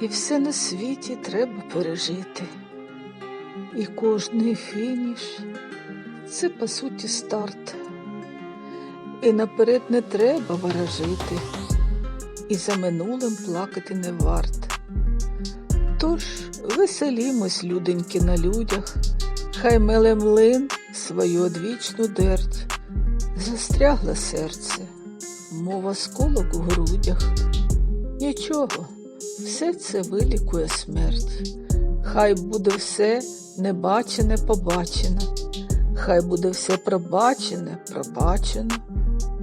І все на світі треба пережити. І кожний фініш це по суті старт. І наперед не треба ворожити, і за минулим плакати не варт. Тож веселімось, люденьки, на людях, хай меле млин свою одвічну дерть, застрягле серце, мова сколок у грудях. Нічого, все це вилікує смерть. Хай буде все небачене побачене, хай буде все пробачене пробачено,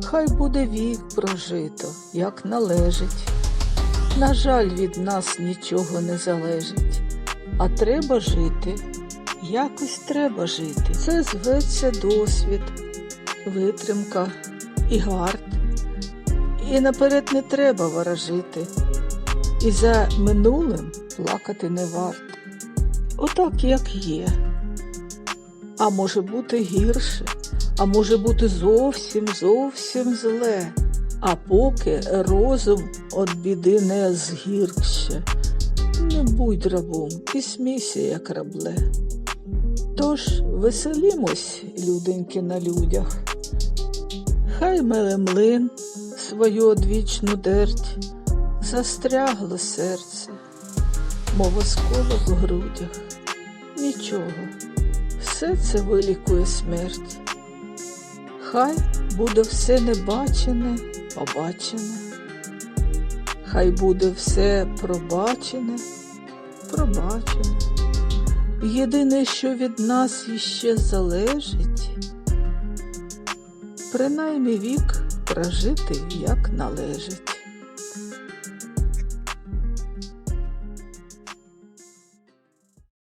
хай буде вік прожито, як належить. На жаль, від нас нічого не залежить, а треба жити, якось треба жити. Це зветься досвід, витримка і гард. І наперед не треба ворожити, і за минулим плакати не варт. Отак, як є. А може бути гірше, а може бути зовсім зовсім зле. А поки розум від біди не згіркще, не будь рабом і смійся, як рабле. Тож веселімось, люденьки, на людях, хай меле млин свою одвічну дерть, застрягло серце, мов осколок у грудях. Нічого, все це вилікує смерть. Хай буде все небачене, побачене, хай буде все пробачене, пробачене. Єдине, що від нас іще залежить, принаймні вік прожити як належить.